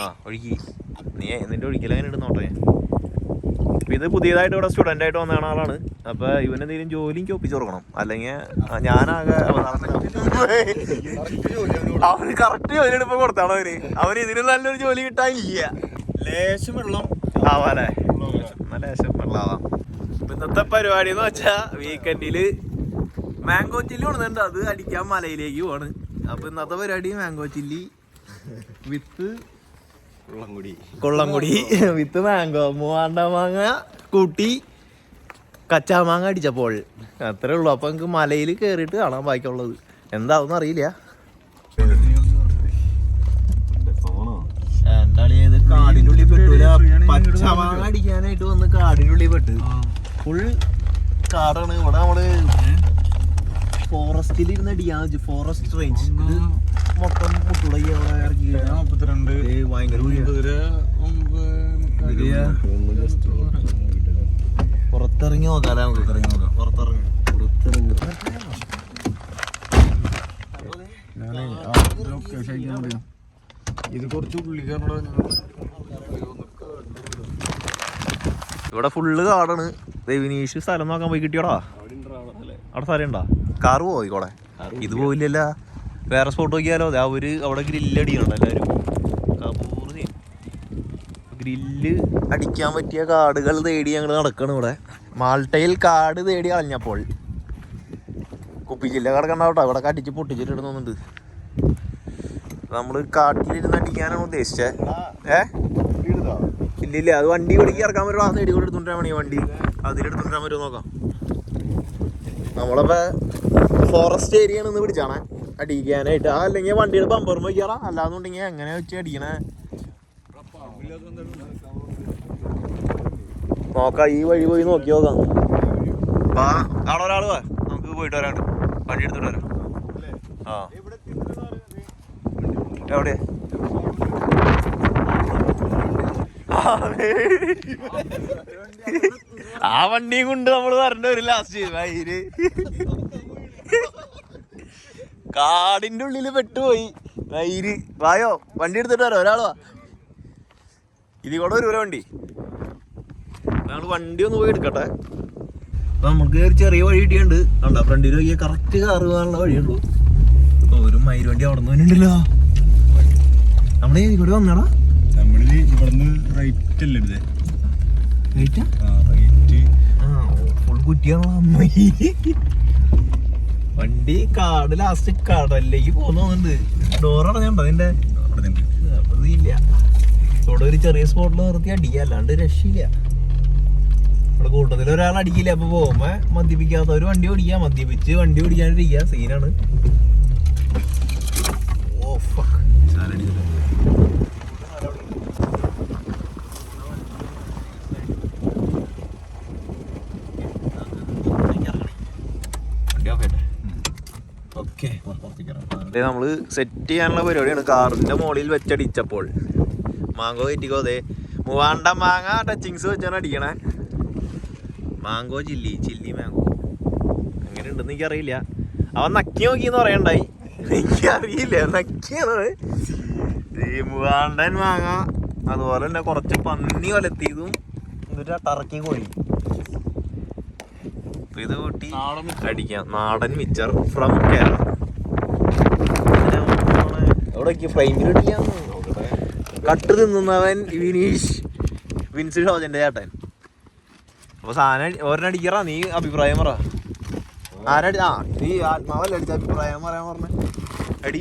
ആ ഒഴുകി. നീ നിന്റെ ഒഴിക്കലെങ്ങനെ ഇടുന്നോട്ടെ ഇത് പുതിയതായിട്ട് ഇവിടെ സ്റ്റുഡന്റ് ആയിട്ട് വന്ന ആളാണ്. അപ്പൊ ഇവനെന്തെങ്കിലും എന്തെങ്കിലും ജോലി എനിക്ക് ഒപ്പിച്ചു കൊടുക്കണം. അല്ലെങ്കിൽ ഞാനാകെ അവന് കറക്റ്റ് ജോലി എടുപ്പ് കൊടുത്താണ് അവന്. അവന് ഇതിന് നല്ലൊരു ജോലി കിട്ടാനില്ല ലേശം വെള്ളം. ആവാലേ നല്ല ലേശം ഇന്നത്തെ പരിപാടി എന്ന് വെച്ചാ വീക്കെൻഡിൽ മാംഗോ ചില്ലി കൊണ്ടുണ്ട് അത് അടിക്കാൻ മലയിലേക്ക് പോവാണ്. അപ്പൊ ഇന്നത്തെ പരിപാടി മാംഗോ ചില്ലി വിത്ത് വെള്ളംകുടി കൊള്ളംകുടി. വിത്ത് മാങ്കോ മൂവാണ്ട മാങ്ങ കൂട്ടി കച്ചാ മാങ്ങ അടിച്ചപ്പോൾ. അത്രേ ഉള്ളൂ. അപ്പൊ നമുക്ക് മലയിൽ കേറിയിട്ട് കാണാൻ ബാക്കിയുള്ളത്. എന്താണെന്ന് അറിയില്ല. എന്താളിയത് കാടിന്റെ ഉള്ളിൽ പെട്ടൂല പച്ച മാങ്ങ അടിക്കാനായിട്ട് വന്ന് കാടിന്റെ ഉള്ളിൽ പെട്ട്. ഫുൾ കാടാണ്. ഇവിടെ നമ്മൾ ഫോറസ്റ്റിൽ ഇരുന്ന ഡിയാജ് ഫോറസ്റ്റ് റേഞ്ച് ഇത് മൊത്തം ഇറക്കി നാപ്പത്തിരണ്ട്. ഏയ് ഭയങ്കര പുറത്തിറങ്ങി നോക്കാല്ലേ നമുക്ക് ഇറങ്ങി നോക്കാം. പുറത്തിറങ്ങി. പുറത്തിറങ്ങി. ഇത് കുറച്ച് ഇവിടെ ഫുള്ള് കാടാണ്. ദേവിനീഷ് സ്ഥലം നോക്കാൻ പോയി കിട്ടിയോടാ? അവിടെ സ്ഥലം ഉണ്ടാ കാറ് പോയിക്കോളെ. ഇത് പോയില്ലല്ല. വേറെ സ്പോട്ട് നോക്കിയാലോ? അതെ അവർ അവിടെ ഗ്രില്ല് അടിക്കണുണ്ട് എല്ലാവരും. ഗ്രില്ല് അടിക്കാൻ പറ്റിയ കാടുകൾ തേടി ഞങ്ങൾ നടക്കണം ഇവിടെ. മാൾട്ടയിൽ കാട് തേടി കളഞ്ഞപ്പോൾ കുപ്പിച്ചില്ല കിടക്കണ്ട കേട്ടോ. ഇവിടെ കടിച്ച് പൊട്ടിച്ചിട്ടിടുന്നുണ്ട് നമ്മൾ കാട്ടിലിരുന്ന് അടിക്കാനാണ് ഉദ്ദേശിച്ചത് ഏ? ഇല്ലില്ല അത് വണ്ടി ഇവിടേക്ക് ഇറക്കാൻ പറ്റുമോ? ആ സൈഡിൽ കൂടെ എടുത്തുകൊണ്ടിരാൻ വേണി വണ്ടി? അതിലെടുത്തുകൊണ്ടിരാൻ പറ്റുമോ നോക്കാം. നമ്മളപ്പോ ഫോറസ്റ്റ് ഏരിയ നിന്ന് പിടിച്ചാണേ. അടിക്കാനായിട്ട്. ആ അല്ലെങ്കിൽ വണ്ടിയുടെ ബമ്പർ വയ്ക്കാറാ. അല്ലാന്നുണ്ടെങ്കിൽ എങ്ങനെ വെച്ച് അടിക്കണേ? നോക്കാം ഈ വഴി പോയി നോക്കി നോക്കാം. വാ അവിടെ വാ. നമുക്ക് പോയിട്ട് വരാണ്ട്. വണ്ടി എടുത്തിട്ട് വരാം. ആ. എവിടെ? ആ വണ്ടിയും കൊണ്ട് നമ്മൾ വരണ്ട ഒരു ലാസ്റ്റ് വൈര്. കാടിന്റെ ഉള്ളിൽ പെട്ടുപോയി. വൈര്. വായോ വണ്ടി എടുത്തിട്ട് വരാം. ഒരാളോ ഇത് ഇതിൽ കൂടെ ഒരു വണ്ടി. ഞങ്ങൾ വണ്ടി ഒന്ന് പോയി എടുക്കട്ടെ. നമുക്ക് ഒരു ചെറിയ വഴി കിട്ടിയുണ്ട് കണ്ട ഫ്രണ്ടിൽ പോയി കറക്റ്റ് കാറ് പോകാനുള്ള വഴിയുള്ളൂ. ഒരു മയിൽ വണ്ടി അവിടെ നിന്ന് ഉണ്ടല്ലോ നമ്മുടെ ഇവിടെ വന്നടാ നമ്മളിത് ഇവിടുന്ന് റൈറ്റ് അല്ലേ റൈറ്റാ റേറ്റാ അമ്മായി വണ്ടി കാട് ലാസ്റ്റ് കടലിലേക്ക് പോകുന്നുണ്ട് ഡോർ നിന്റെ? ഉണ്ട് ഇവിടെ ഒരു ചെറിയ സ്പോട്ടിൽ നിർത്തി അടിക്കുക. അല്ലാണ്ട് രക്ഷയില്ല. ഇവിടെ കൂട്ടത്തിൽ ഒരാൾ അടിക്കില്ല. അപ്പൊ പോകുമ്പോ മദ്യപിക്കാത്ത ഒരു വണ്ടി ഓടിക്കുക. മദ്യപിച്ച് വണ്ടി ഓടിക്കാണ്ടിരിക്കുക സീനാണ് ഓ fuck. ദേ നമ്മൾ സെറ്റ് ചെയ്യാനുള്ള പരിപാടിയാണ്. കാറിന്റെ മുകളിൽ വെച്ചടിച്ചപ്പോൾ. മാങ്കോ കയറ്റിക്കോ അതെ മൂവാണ്ട മാങ്ങ ടച്ചിങ്സ് വെച്ചാണ് അടിക്കണേ. മാങ്കോ ചില്ലി ചില്ലി മാങ്കോ അങ്ങനെ ഉണ്ടെന്ന് എനിക്കറിയില്ല. അവൻ നക്കി നോക്കിന്ന് പറയണ്ടായി. എനിക്കറിയില്ല നക്കിയാണ് ഈ മൂവാണ്ടൻ മാങ്ങ. അതുപോലെ തന്നെ കുറച്ച് പന്നി വലത്തിയതും എന്നിട്ട് ടറക്കി കോഴി. ഇത് കൂട്ടി അടിക്കാം. നാടൻ മിച്ചർ ഫ്രം കേരള എവിടെ ഫ്രെയിമിൽ കട്ട് തിന്നുന്നവൻ വിനീഷ്. വിൻസ് ഷോജന്റെ ചേട്ടൻ. അപ്പൊ സാധനം ഒരെണ്ണടിക്കറ നീ അഭിപ്രായം പറ. ആരടി ആ നീ ആത്മാവല്ല അടിച്ച അഭിപ്രായം പറയാൻ പറഞ്ഞ. അടി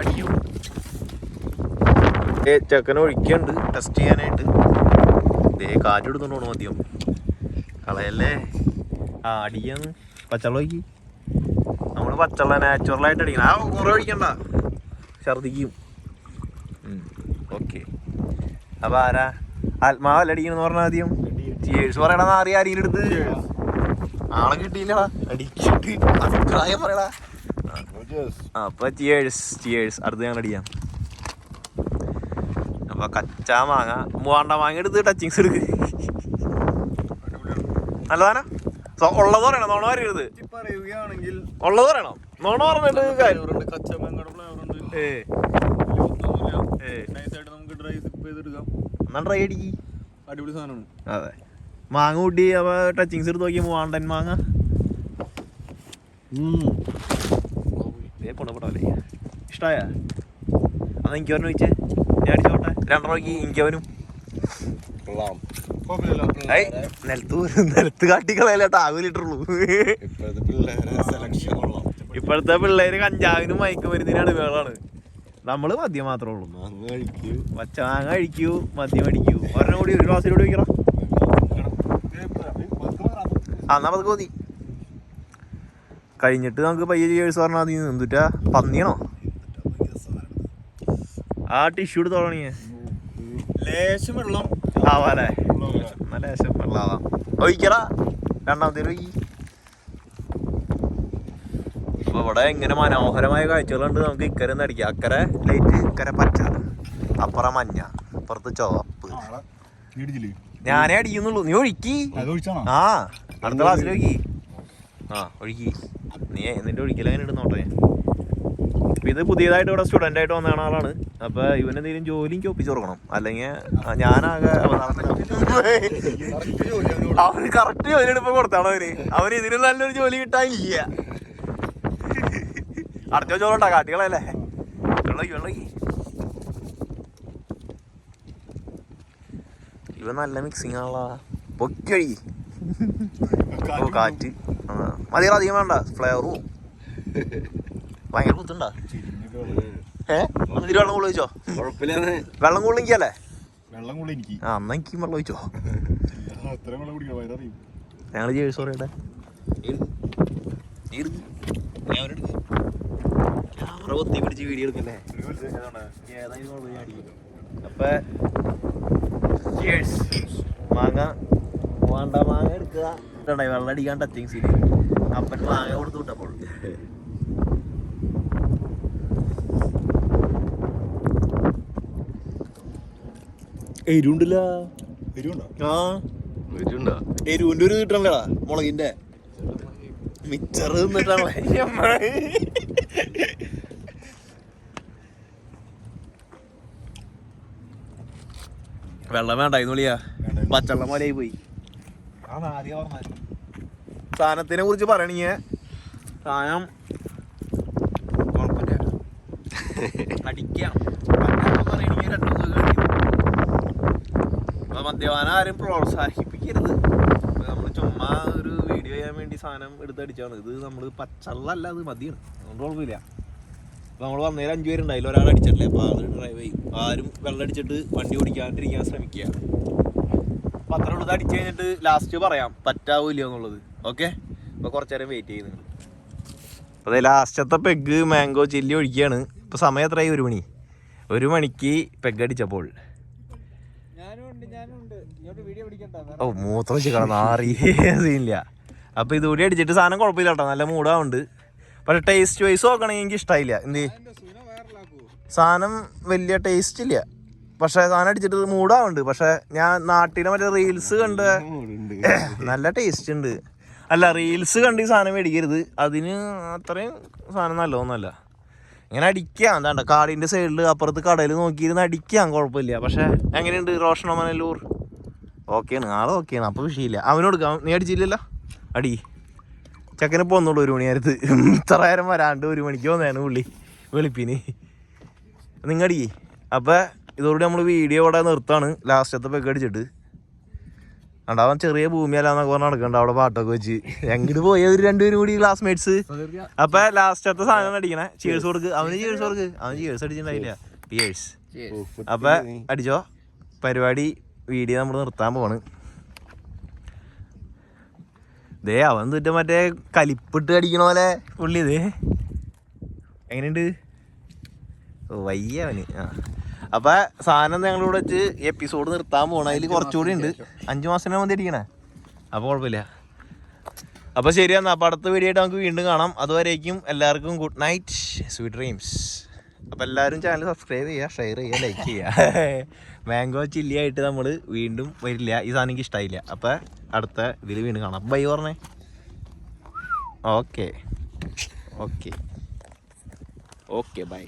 അടിക്കും ഏ ചെക്കനെ ഒഴിക്കുന്നുണ്ട് ടെസ്റ്റ് ചെയ്യാനായിട്ട്. ദേ കാറ്റ് എടുത്തോണ്ട് മദ്യം. കളയല്ലേ? ആ അടിക്കാന്ന് പച്ചവെള്ളം നമ്മൾ പച്ചവെള്ളം നാച്ചുറലായിട്ട് അടിക്കണം. ആ കുറെ ഒഴിക്കണ്ട. ഛർദിക്കും. ഓക്കെ. അപ്പൊ ആരാ? ആത്മാവല്ല അടിക്കണെന്ന് പറഞ്ഞ ആദ്യം? ചേഴ്സ് പറയണ അറിയാ അരിയിലെടുത്ത് ആളെ കിട്ടിയില്ല. അടിച്ചിട്ട്. അഭിപ്രായം പറയടാ. അപ്പൊ ചിയേഴ്സ് ചിയേഴ്സ് അടുത്ത് ഞങ്ങൾ അടിക്കാം. അപ്പൊ കച്ചാ മാങ്ങ. മൂവാണ്ട മാങ്ങ എടുത്ത് ടച്ചിങ്സ് എടുക്ക്. നല്ലതാനാ ഉള്ളത് പറയണം നോണ പറയരുത്. പറയുകയാണെങ്കിൽ ഉള്ളത് പറയണം. നോണ പറഞ്ഞിട്ട് അടിപൊളി സാധനമാണ്. അതെ. മാങ്ങ കൂട്ടി ടച്ചിങ്സ് എടുത്ത് നോക്കി വാണ്ടൻ മാങ്ങ. ഇഷ്ടായ? അത് എനിക്ക് അവനും ചോദിച്ചേ. ഞാൻ അടിച്ചോട്ടെ രണ്ടര നോക്കി എനിക്ക് അവനും നിലത്ത് കാട്ടിക്കളയല്ലേട്ടാ ആകൂലിട്ടുള്ളൂ ഇപ്പോഴത്തെ പിള്ളേരെ ഇപ്പോഴത്തെ കഞ്ചാവിനും മയക്കുമരുന്നിനാണ് അടിമകളാണ്. നമ്മൾ മദ്യം മാത്രമേ ഉള്ളൂ. മാങ്ങ കഴിക്കൂ. പച്ച മാങ്ങ കഴിക്കൂ മദ്യം അടിക്കൂ. ഒരെണ്ണം കൂടി ഒരു ഗ്ലാസ്സിലൂടെ വയ്ക്കണം ആ എന്നാ പതുക്കെ മതി. കഴിഞ്ഞിട്ട് നമുക്ക് പയ്യെ ചെയ്യേഴ്സ് പറഞ്ഞാൽ മതി. എന്തുറ്റാ പന്നിയാണോ? ആ ടിഷ്യൂ എടുത്ത് തുടങ്ങിയേ ലേശം വെള്ളം. ആവാലേ ലേശം വെള്ളം ആവാം. ഒഴിക്കടാ. രണ്ടാമത്തെ ഒഴിക്കി. അപ്പൊ ഇവിടെ ഇങ്ങനെ മനോഹരമായ കാഴ്ചകളുണ്ട്. നമുക്ക് ഇക്കരെ നിന്ന് അടിക്കാം. അക്കരെ ലൈറ്റ് ഇക്കരെ പച്ച അപ്പുറം മഞ്ഞ അപ്പുറത്ത് ചുവപ്പ്. ഇടിച്ചില്ലേ ഞാനേ അടിക്കുന്നുള്ളൂ. നീ ഒഴുക്കി. ആ അടുത്ത ക്ലാസ്സിൽ ഒഴുക്കി. ആ ഒഴുക്കി. നീ എന്നിട്ട് ഒഴിക്കൽ അങ്ങനെ ഇടുന്നോട്ടെ. അപ്പൊ ഇത് പുതിയതായിട്ട് ഇവിടെ സ്റ്റുഡന്റ് ആയിട്ട് വന്ന ആളാണ്. അപ്പൊ ഇവനെന്തെങ്കിലും എന്തെങ്കിലും ജോലി എനിക്ക് ഒപ്പിച്ചു കൊടുക്കണം. അല്ലെങ്കിൽ ഞാനാകെ അവന് കറക്റ്റ് ജോലി എടുപ്പ് കൊടുത്താണ് അവന്. അവന് ഇതിന് നല്ലൊരു ജോലി കിട്ടാനില്ല. അടുത്ത ചോറുണ്ടാ കാട്ടികളല്ലേ വെള്ളക്കി വെള്ളക്കി ഇവ നല്ല മിക്സിങ് ആണല്ലോ. പൊക്കി ഓ കാറ്റ്. മതി അധികം വേണ്ട. ഫ്ലേവറും ഭയങ്കര കുത്തുണ്ടാ. ഏഹ് വെള്ളം കൂടുതൽ വെച്ചോ വെള്ളം കൊള്ളിക്കല്ലേ വെള്ളം കൂടെ എനിക്ക്. ആ എന്നാ എനിക്ക് വെള്ളം വെച്ചോ വെള്ളം ഞങ്ങൾ ജേഴ്സ് പറയട്ടെ. ക്യാമറ പൊത്തി പിടിച്ച് വീഡിയോ എടുക്കല്ലേ അപ്പൊ. മാങ്ങ. വേണ്ട മാങ്ങ എടുക്കുക. വെള്ളം അടിക്കാൻ ടച്ചിങ് സീൻ അപ്പൻ മാങ്ങ കൊടുത്തു വിട്ടപ്പോൾ. എരുണ്ടല്ല ആ. എരുവിന്റെ ഒരു കിട്ടണ്ടടാ മുളകിന്റെ മിച്ചറ് തിന്നിട്ടാണല്ലേ വെള്ളം വേണ്ട വിളിയാ പച്ചവെള്ളം പോലെയായി പോയി സാധനത്തിനെ കുറിച്ച് സാധനം കുഴപ്പമില്ല. അടിക്കാം. പറയണെങ്കിൽ രണ്ടു ദിവസം കഴിയും അപ്പൊ മദ്യപാനം ആരും പ്രോത്സാഹിപ്പിക്കരുത്. നമ്മൾ ചുമ്മാ ഒരു വീഡിയോ ചെയ്യാൻ വേണ്ടി സാധനം എടുത്തടിച്ചാണ് ഇത് നമ്മൾ പച്ചള്ളല്ല അത് മതിയാണ് അതുകൊണ്ട് കുഴപ്പമില്ല. അപ്പൊ നമ്മൾ വന്നേരം അഞ്ചു പേരുണ്ടായില്ല. ഒരാൾ അടിച്ചിട്ടില്ലേ. അപ്പോൾ ആൾ ഡ്രൈവ് ചെയ്യും. ആരും വെള്ളം അടിച്ചിട്ട് വണ്ടി ഓടിക്കാണ്ടിരിക്കാൻ ശ്രമിക്കുക. അപ്പം അത്ര ഉള്ളത് അടിച്ചു കഴിഞ്ഞിട്ട് ലാസ്റ്റ് പറയാം. പറ്റാവൂല്ല എന്നുള്ളത്. ഓക്കെ അപ്പൊ കുറച്ചു നേരം വെയിറ്റ് ചെയ്യുന്നു അതെ ലാസ്റ്റത്തെ പെഗ് മാംഗോ ചില്ലി ഒഴിക്കുകയാണ് ഇപ്പൊ സമയം എത്രയായി? ഒരു മണി. ഒരു മണിക്ക് പെഗ് അടിച്ചപ്പോൾ. ഓ മൂത്രം ചിക്കണം നാറി സീനില്ല. അപ്പൊ ഇതുകൂടി അടിച്ചിട്ട് സാധനം കുഴപ്പമില്ല കേട്ടോ. നല്ല മൂടാവുണ്ട് പക്ഷെ ടേസ്റ്റ് വൈസ് നോക്കണമെങ്കിൽ എനിക്ക് ഇഷ്ടമായില്ല എന്ത്? സാധനം വലിയ ടേസ്റ്റ് ഇല്ല. പക്ഷെ സാധനം അടിച്ചിട്ട് മൂടാവുണ്ട് പക്ഷെ ഞാൻ നാട്ടിലെ മറ്റേ റീൽസ് കണ്ട് നല്ല ടേസ്റ്റ് ഉണ്ട് അല്ല റീൽസ് കണ്ട് ഈ സാധനം മേടിക്കരുത്. അതിന് അത്രയും സാധനം നല്ലതൊന്നുമല്ല. ഇങ്ങനെ അടിക്കാം. എന്താണ്ട കാടിന്റെ സൈഡിൽ അപ്പുറത്ത് കടയിൽ നോക്കിയിരുന്ന് അടിക്കാം. കുഴപ്പമില്ല. പക്ഷെ എങ്ങനെയുണ്ട്? റോഷണ മനല്ലൂർ ഓക്കെയാണ് ആളെ ഓക്കെയാണ് അപ്പോൾ വിഷയമില്ല. അവനോട് നീ അടിച്ചില്ലല്ലോ? അടി. ചെക്കനെ പോന്നുള്ളൂ ഒരു മണിയായിരത്ത് ഇത്ര നേരം വരാണ്ട് ഒരു മണിക്ക് വന്നതാണ് പുള്ളി. വെളുപ്പിന്. നിങ്ങടി? അപ്പോൾ ഇതോടെ നമ്മൾ വീഡിയോ ഇവിടെ നിർത്താണ് ലാസ്റ്റത്തെ പെഗ് അടിച്ചിട്ട്. ഉണ്ടാവാൻ ചെറിയ ഭൂമിയല്ലാന്നൊക്കെ പറഞ്ഞ് നടക്കണ്ട അവിടെ പാട്ടൊക്കെ വെച്ച്. എങ്ങോട്ട് പോയ? ഒരു രണ്ടുപേരും കൂടി ക്ലാസ്മേറ്റ്സ് അപ്പൊ ലാസ്റ്റത്തെ സാധനം അടിക്കണേ. ചേഴ്സ് കൊടുക്ക്. അവന് ചേഴ്സ് കൊടുക്ക്. അവന് ചേഴ്സ് അടിച്ചിട്ടുണ്ടായില്ല പിയേഴ്സ് അപ്പൊ അടിച്ചോ. പരിപാടി വീഡിയോ നമ്മൾ നിർത്താൻ പോവാണ്. ദേ അവൻ തുറ്റ മറ്റേ കലിപ്പിട്ട് അടിക്കണ പോലെ. പുള്ളി ഇത്. എങ്ങനെയുണ്ട്? വയ്യ അവന്. ആ. അപ്പൊ സാധനം ഞങ്ങളിവിടെ വെച്ച് എപ്പിസോഡ് നിർത്താൻ പോണ. അതിൽ കുറച്ചുകൂടി ഉണ്ട്. അഞ്ചു മാസത്തിന് മതി അടിക്കണേ അപ്പൊ കുഴപ്പമില്ല. അപ്പൊ ശരി എന്നാ അപ്പൊ അടുത്ത വീഡിയോ ആയിട്ട് നമുക്ക് വീണ്ടും കാണാം. അതുവരേക്കും എല്ലാവർക്കും ഗുഡ് നൈറ്റ് സ്വീറ്റ് ഡ്രീംസ് അപ്പൊ എല്ലാവരും ചാനൽ സബ്സ്ക്രൈബ് ചെയ്യുക ഷെയർ ചെയ്യുക ലൈക്ക് ചെയ്യുക. മാംഗോ ചില്ലി ആയിട്ട് നമ്മൾ വീണ്ടും വരില്ല. ഈ സാധനം എനിക്ക് ഇഷ്ടമായില്ല അപ്പൊ അടുത്ത ഇതിൽ വീണ്ടും കാണാം. ബൈ പറഞ്ഞേ. Okay okay okay bye